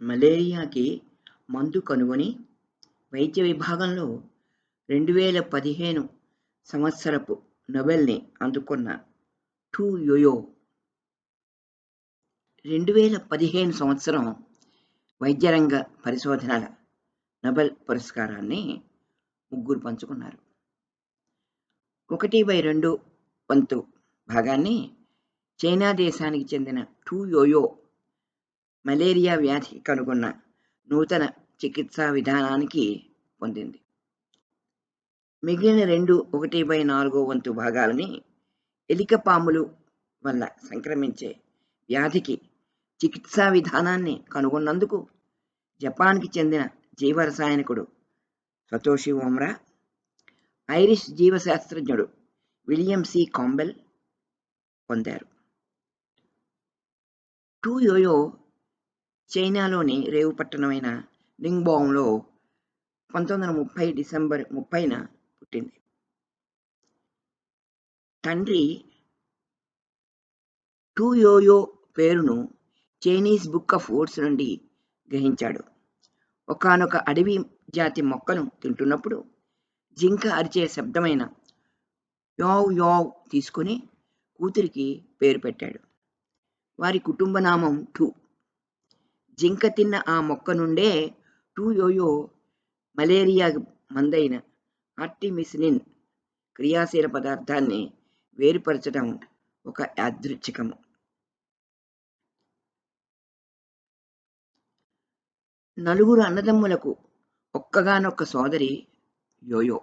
మలేరియాకి మందు కనుగొని వైద్య విభాగంలో రెండు వేల పదిహేను సంవత్సరపు నొబెల్ని అందుకున్న టూ యోయో. రెండు వేల పదిహేను సంవత్సరం వైద్యరంగ పరిశోధనల నోబెల్ పురస్కారాన్ని ముగ్గురు పంచుకున్నారు. ఒకటి బై రెండు వంతు భాగాన్ని చైనా దేశానికి చెందిన టూ యోయో మలేరియా వ్యాధి కనుగొన్న నూతన చికిత్సా విధానానికి పొందింది. మిగిలిన రెండు ఒకటి బై నాలుగో వంతు భాగాలని ఎలిక పాములు వల్ల సంక్రమించే వ్యాధికి చికిత్సా విధానాన్ని కనుగొన్నందుకు జపాన్కి చెందిన జీవరసాయనికుడు సతోషి ఓమ్రా ఐరిష్ జీవశాస్త్రజ్ఞుడు విలియం సి. కాంబెల్ పొందారు. టూ యోయో చైనాలోని రేవు పట్టణమైన లింగ్బాంగ్లో పంతొమ్మిది వందల ముప్పై డిసెంబర్ ముప్పైన పుట్టింది. తండ్రి టూ యోయో పేరును చైనీస్ బుక్ ఆఫ్ ఓట్స్ నుండి గ్రహించాడు. ఒకనొక అడవి జాతి మొక్కను తింటున్నప్పుడు జింక అరిచే శబ్దమైన యావ్ యావ్ తీసుకుని కూతురికి పేరు పెట్టాడు. వారి కుటుంబ నామం టూ జింక తిన్న ఆ మొక్క నుండే టూ యోయో మలేరియా మందైన ఆర్టిమిసినిన్ క్రియాశీల పదార్థాన్ని వేరుపరచడం ఒక యాదృచ్ఛికము. నలుగురు అన్నదమ్ములకు ఒక్కగానొక్క సోదరి యోయో.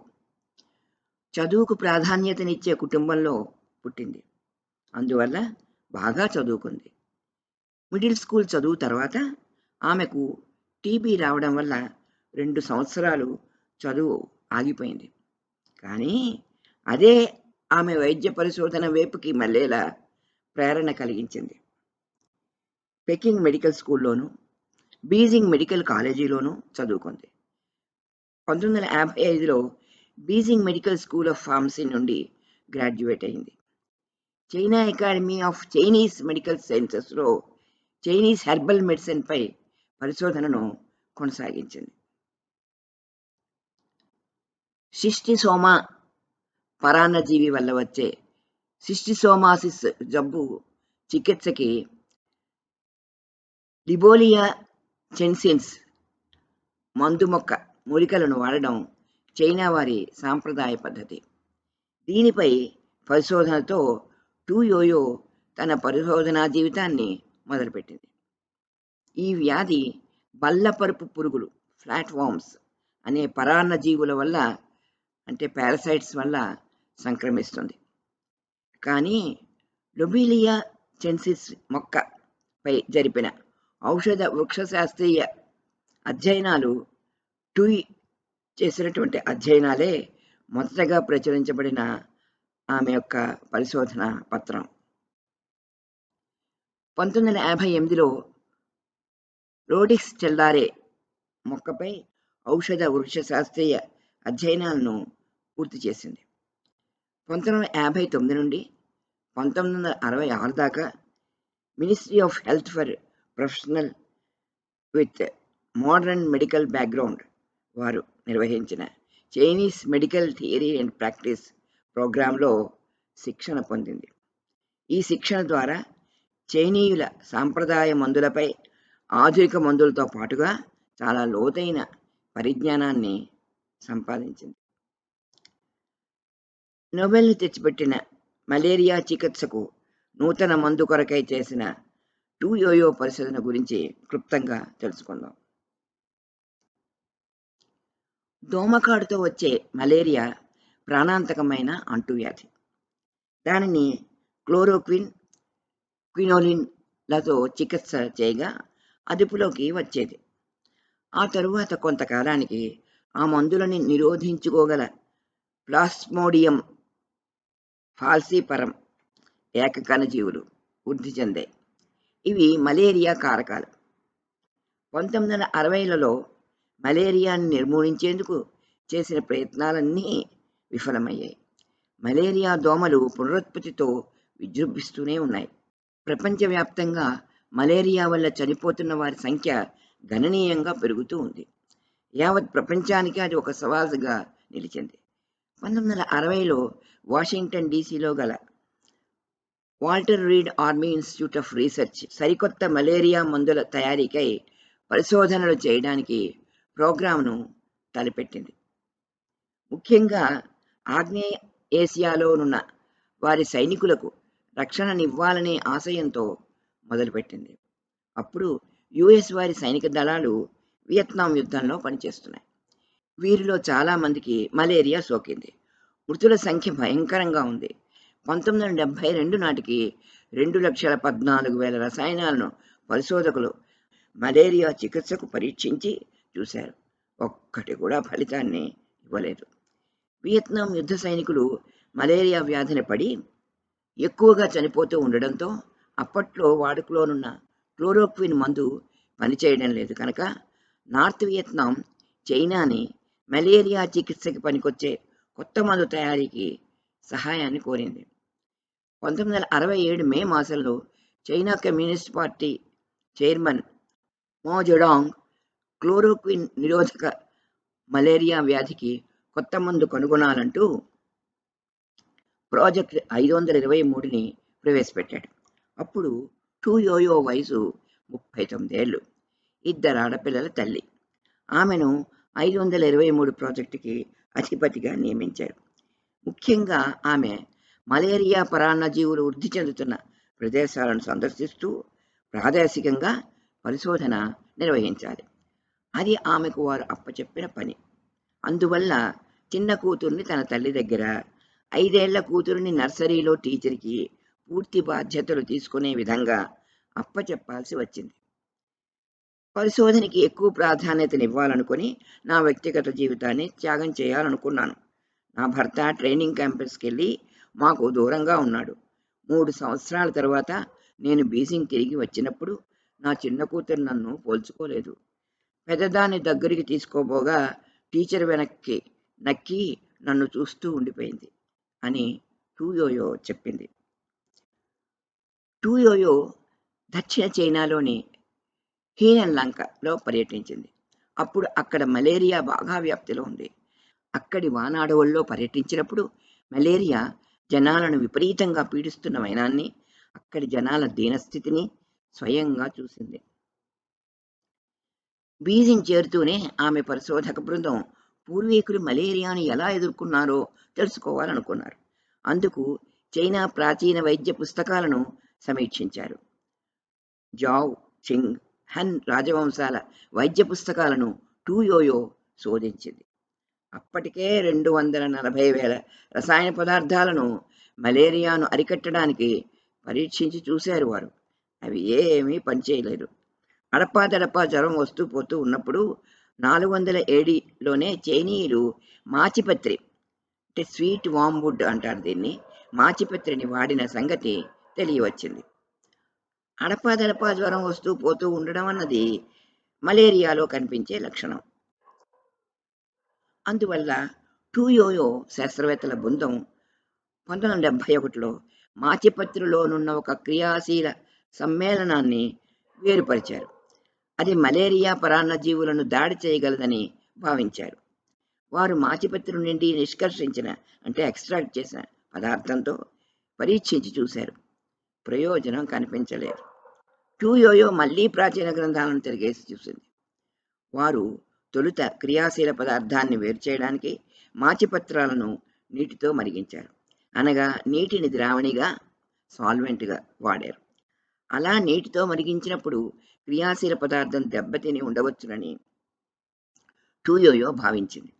చదువుకు ప్రాధాన్యతనిచ్చే కుటుంబంలో పుట్టింది. అందువల్ల బాగా చదువుకుంది. మిడిల్ స్కూల్ చదువు తర్వాత ఆమెకు టీబీ రావడం వల్ల రెండు సంవత్సరాలు చదువు ఆగిపోయింది. కానీ అదే ఆమె వైద్య పరిశోధన వైపుకి మళ్ళేలా ప్రేరణ కలిగించింది. పెకింగ్ మెడికల్ స్కూల్లోనూ బీజింగ్ మెడికల్ కాలేజీలోనూ చదువుకుంది. పంతొమ్మిది వందల యాభై ఐదులో Beijing medical school of pharmacy నుండి గ్రాడ్యుయేట్ అయింది. China academy of Chinese medical సైన్సెస్లో Chinese herbal మెడిసిన్పై పరిశోధనను కొనసాగించింది. సిస్టిసోమా పరాన్నజీవి వల్ల వచ్చే సిస్టిసోమాసిస్ జబ్బు చికిత్సకి లిబోలియా చెన్సిన్స్ మందు మొక్క మూలికలను వాడడం చైనా వారి సాంప్రదాయ పద్ధతి. దీనిపై పరిశోధనతో టూ యోయో తన పరిశోధనా జీవితాన్ని మొదలుపెట్టింది. ఈ వ్యాధి బల్లపరుపు పురుగులు ఫ్లాట్వామ్స్ అనే పరాన్న జీవుల వల్ల అంటే పారాసైట్స్ వల్ల సంక్రమిస్తుంది. కానీ లొబీలియా చెన్సిస్ మొక్కపై జరిపిన ఔషధ వృక్షశాస్త్రీయ అధ్యయనాలు టూయి చేసినటువంటి అధ్యయనాలే మొదటగా ప్రచురించబడిన ఆమె యొక్క పరిశోధన పత్రం. పంతొమ్మిది వందల యాభై ఎనిమిదిలో రోడిక్స్ చెల్లారే మొక్కపై ఔషధ వృక్ష శాస్త్రీయ అధ్యయనాలను పూర్తి చేసింది. పంతొమ్మిది వందల యాభై తొమ్మిది నుండి పంతొమ్మిది వందల అరవై ఆరు దాకా ministry of health for professional with modern medical background వారు నిర్వహించిన Chinese medical theory and practice ప్రోగ్రాంలో శిక్షణ పొందింది. ఈ శిక్షణ ద్వారా చైనీయుల సాంప్రదాయ మందులపై ఆధునిక మందులతో పాటుగా చాలా లోతైన పరిజ్ఞానాన్ని సంపాదించింది. నోబెల్ తెచ్చిపెట్టిన మలేరియా చికిత్సకు నూతన మందు కొరకై చేసిన టూ యోయో పరిశోధన గురించి క్లుప్తంగా తెలుసుకుందాం. దోమకాడుతో వచ్చే మలేరియా ప్రాణాంతకమైన అంటువ్యాధి. దానిని క్లోరోక్విన్ క్వినోలిన్లతో చికిత్స చేయగా అదుపులోకి వచ్చేది. ఆ తరువాత కొంతకాలానికి ఆ మందులని నిరోధించుకోగల ప్లాస్మోడియం ఫాల్సీపరం ఏకకణజీవులు వృద్ధి చెందాయి. ఇవి మలేరియా కారకాలు. పంతొమ్మిది వందల అరవైలలో మలేరియాను నిర్మూలించేందుకు చేసిన ప్రయత్నాలన్నీ విఫలమయ్యాయి. మలేరియా దోమలు పునరుత్పత్తితో విజృంభిస్తూనే ఉన్నాయి. ప్రపంచవ్యాప్తంగా మలేరియా వల్ల చనిపోతున్న వారి సంఖ్య గణనీయంగా పెరుగుతూ ఉంది. యావత్ ప్రపంచానికి అది ఒక సవాలుగా నిలిచింది. పంతొమ్మిది వందల అరవైలో వాషింగ్టన్ డీసీలో గల Walter Reed Army Institute of Research సరికొత్త మలేరియా మందుల తయారీకై పరిశోధనలు చేయడానికి ప్రోగ్రాంను తలపెట్టింది. ముఖ్యంగా ఆగ్నేయ ఏసియాలోనున్న వారి సైనికులకు రక్షణనివ్వాలనే ఆశయంతో మొదలుపెట్టింది. అప్పుడు యుఎస్ వారి సైనిక దళాలు వియత్నాం యుద్ధంలో పనిచేస్తున్నాయి. వీరిలో చాలామందికి మలేరియా సోకింది. మృతుల సంఖ్య భయంకరంగా ఉంది. పంతొమ్మిది వందల డెబ్బై రెండు నాటికి రెండు లక్షల పద్నాలుగు వేల రసాయనాలను పరిశోధకులు మలేరియా చికిత్సకు పరీక్షించి చూశారు. ఒక్కటి కూడా ఫలితాన్ని ఇవ్వలేదు. వియత్నాం యుద్ధ సైనికులు మలేరియా వ్యాధిని పడి ఎక్కువగా చనిపోతూ ఉండడంతో అప్పట్లో వాడుకలోనున్న క్లోరోక్విన్ మందు పనిచేయడం లేదు కనుక నార్త్ వియత్నాం చైనాని మలేరియా చికిత్సకి పనికొచ్చే కొత్త మందు తయారీకి సహాయాన్ని కోరింది. పంతొమ్మిది వందల అరవై ఏడు మే మాసంలో China communist party chairman Mao Zedong chloroquine నిరోధక మలేరియా వ్యాధికి కొత్త మందు కనుగొనాలంటూ ప్రాజెక్ట్ ఐదు వందల ఇరవై మూడుని ప్రవేశపెట్టాడు. అప్పుడు టూ యోయో వయసు ముప్పై తొమ్మిదేళ్ళు. ఇద్దరు ఆడపిల్లల తల్లి. ఆమెను ఐదు వందల ఇరవై మూడు ప్రాజెక్టుకి అధిపతిగా నియమించారు. ముఖ్యంగా ఆమె మలేరియా పరాన్నజీవులు వృద్ధి చెందుతున్న ప్రదేశాలను సందర్శిస్తూ ప్రాదేశికంగా పరిశోధన నిర్వహించాలి. అది ఆమెకు వారు అప్పచెప్పిన పని. అందువల్ల చిన్న కూతుర్ని తన తల్లి దగ్గర ఐదేళ్ళ కూతురిని నర్సరీలో టీచర్కి పూర్తి బాధ్యతలు తీసుకునే విధంగా అప్పచెప్పాల్సి వచ్చింది. పరిశోధనకి ఎక్కువ ప్రాధాన్యతనివ్వాలనుకుని నా వ్యక్తిగత జీవితాన్ని త్యాగం చేయాలనుకున్నాను. నా భర్త ట్రైనింగ్ క్యాంపస్కి వెళ్ళి మాకు దూరంగా ఉన్నాడు. మూడు సంవత్సరాల తర్వాత నేను బీజింగ్ తిరిగి వచ్చినప్పుడు నా చిన్న కూతురు నన్ను పోల్చుకోలేదు. పెద్దదాన్ని దగ్గరికి తీసుకోబోగా టీచర్ వెనక్కి నక్కి నన్ను చూస్తూ ఉండిపోయింది అని టూయోయో చెప్పింది. టూయోయో దక్షిణ చైనాలోని హీనన్ లంకలో పర్యటించింది. అప్పుడు అక్కడ మలేరియా బాగా వ్యాప్తిలో ఉంది. అక్కడి వానాడవుల్లో పర్యటించినప్పుడు మలేరియా జనాలను విపరీతంగా పీడిస్తున్న వైనాన్ని అక్కడి జనాల దీనస్థితిని స్వయంగా చూసింది. బీజింగ్ చేరుతూనే ఆమె పరిశోధక బృందం పూర్వీకులు మలేరియాను ఎలా ఎదుర్కొన్నారో తెలుసుకోవాలనుకున్నారు. అందుకు చైనా ప్రాచీన వైద్య పుస్తకాలను సమీక్షించారు. జావ్ చింగ్ హన్ రాజవంశాల వైద్య పుస్తకాలను టూయోయో శోధించింది. అప్పటికే రెండు వందల నలభై వేల రసాయన పదార్థాలను మలేరియాను అరికట్టడానికి పరీక్షించి చూశారు వారు. అవి ఏమీ పనిచేయలేదు. అడపాదడపా జ్వరం వస్తూ పోతూ ఉన్నప్పుడు నాలుగు వందల ఏడిలోనే చైనీయులు మాచిపత్రి అంటే స్వీట్ వామ్వుడ్ అంటారు దీన్ని మాచిపత్రిని వాడిన సంగతి తెలియవచ్చింది. అడపాదడపా జ్వరం వస్తూ పోతూ ఉండడం అన్నది మలేరియాలో కనిపించే లక్షణం. అందువల్ల టూయోయో శాస్త్రవేత్తల బృందం పంతొమ్మిది వందల డెబ్భై ఒకటిలో మాచిపత్రిలోనున్న ఒక క్రియాశీల సమ్మేళనాన్ని వేరుపరిచారు. అది మలేరియా పరాన్నజీవులను దాడి చేయగలదని భావించారు. వారు మాచిపత్రి నుండి నిష్కర్షించిన అంటే ఎక్స్ట్రాక్ట్ చేసిన పదార్థంతో పరీక్షించి చూశారు. ప్రయోజనం కనిపించలేదు. టూయోయో మళ్ళీ ప్రాచీన గ్రంథాలను తిరిగేసి చూసింది. వారు తొలుత క్రియాశీల పదార్థాన్ని వేరు చేయడానికి మాచిపత్రాలను నీటితో మరిగించారు. అనగా నీటిని ద్రావణిగా సాల్వెంట్గా వాడారు. అలా నీటితో మరిగించినప్పుడు క్రియాశీల పదార్థం దెబ్బతిని ఉండవచ్చునని టూయోయో భావించింది.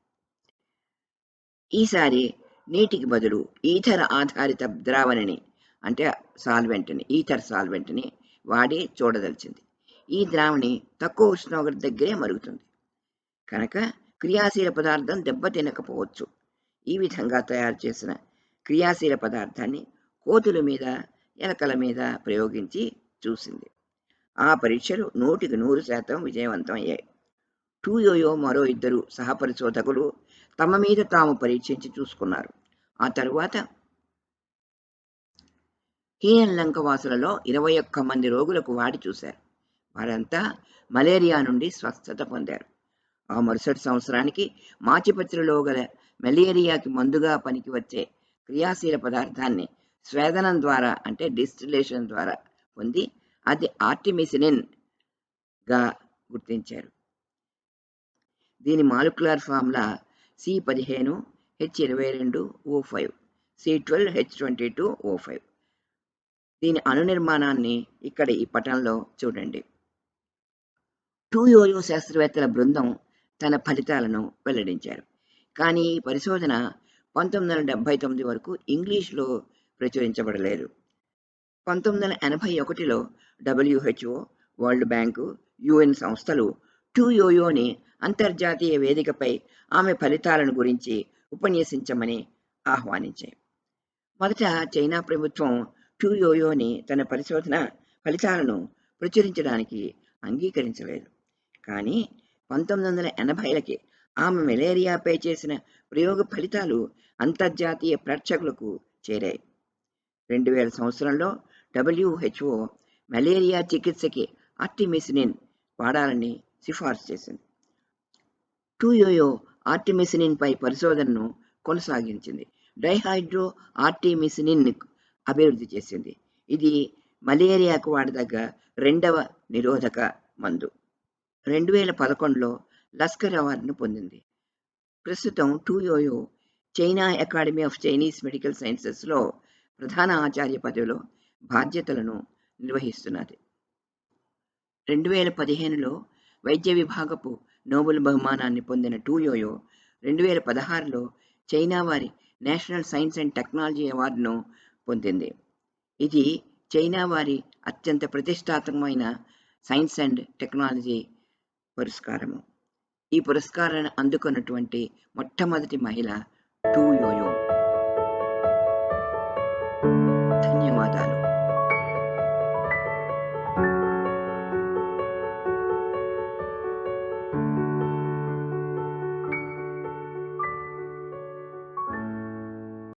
ఈసారి నీటికి బదులు ఈథర్ ఆధారిత ద్రావణిని అంటే సాల్వెంట్ని ఈథర్ సాల్వెంట్ని వాడి చూడదలిచింది. ఈ ద్రావణి తక్కువ ఉష్ణోగ్రత దగ్గరే మరుగుతుంది. కనుక క్రియాశీల పదార్థం దెబ్బతినకపోవచ్చు ఈ విధంగా తయారు చేసిన క్రియాశీల పదార్థాన్ని కోతుల మీద ఎలకల మీద ప్రయోగించి చూసింది. ఆ పరీక్షలు నూటికి నూరు శాతం విజయవంతం అయ్యాయి టూ యోయో మరో ఇద్దరు సహపరిశోధకులు తమ మీద తాము పరీక్షించి చూసుకున్నారు. ఆ తరువాత హీనలంక వాసులలో ఇరవై ఒక్క మంది రోగులకు వాడి చూశారు. వారంతా మలేరియా నుండి స్వస్థత పొందారు. ఆ మరుసటి సంవత్సరానికి మాచిపత్రిలో గల మలేరియాకి మందుగా పనికి వచ్చే క్రియాశీల పదార్థాన్ని స్వేదనం ద్వారా అంటే డిస్టిలేషన్ ద్వారా పొంది అది ఆర్టిమిసినిన్గా గుర్తించారు. దీని మాలిక్యులర్ ఫార్ములా సి పదిహేను హెచ్ ఇరవై రెండు O five C twelve H twenty two O five. దీని అణునిర్మాణాన్ని ఇక్కడ ఈ పటంలో చూడండి. టూ యోయో శాస్త్రవేత్తల బృందం తన ఫలితాలను వెల్లడించారు. కానీ ఈ పరిశోధన పంతొమ్మిది వందల డెబ్బై తొమ్మిది వరకు ఇంగ్లీష్లో ప్రచురించబడలేదు. పంతొమ్మిది వందల ఎనభై ఒకటిలో డబ్ల్యూహెచ్ఓ వరల్డ్ బ్యాంకు యుఎన్ సంస్థలు టూ యోయోని అంతర్జాతీయ వేదికపై ఆమె ఫలితాలను గురించి ఉపన్యసించమని ఆహ్వానించాయి. మొదట చైనా ప్రభుత్వం టూ యోయోని తన పరిశోధన ఫలితాలను ప్రచురించడానికి అంగీకరించలేదు. కానీ పంతొమ్మిది వందల ఎనభైలకి ఆమె మలేరియాపై చేసిన ప్రయోగ ఫలితాలు అంతర్జాతీయ ప్రేక్షకులకు చేరాయి. రెండు వేల సంవత్సరంలో డబ్ల్యూహెచ్ఓ మలేరియా చికిత్సకి ఆర్టిమిసినిన్ వాడాలని సిఫార్సు చేసింది. టూయోయో ఆర్టిమిసినిన్ పై పరిశోధనను కొనసాగించింది. డైహైడ్రో ఆర్టిమిసినిన్ అభివృద్ధి చేసింది. ఇది మలేరియాకు వాడదగ్గ రెండవ నిరోధక మందు. రెండు వేల పదకొండులో లస్కర్ అవార్డును పొందింది. ప్రస్తుతం Tu Youyou China academy of Chinese medical సైన్సెస్లో ప్రధాన ఆచార్య పదవిలో బాధ్యతలను నిర్వహిస్తున్నది. రెండు వేల పదిహేనులో వైద్య విభాగపు నోబెల్ బహుమానాన్ని పొందిన టూయోయో రెండు వేల పదహారులో చైనా వారి నేషనల్ సైన్స్ అండ్ టెక్నాలజీ అవార్డును పొందింది. ఇది చైనా వారి అత్యంత ప్రతిష్టాత్మకమైన సైన్స్ అండ్ టెక్నాలజీ పురస్కారము. ఈ పురస్కారాన్ని అందుకున్నటువంటి మొట్టమొదటి మహిళ టూ యోయో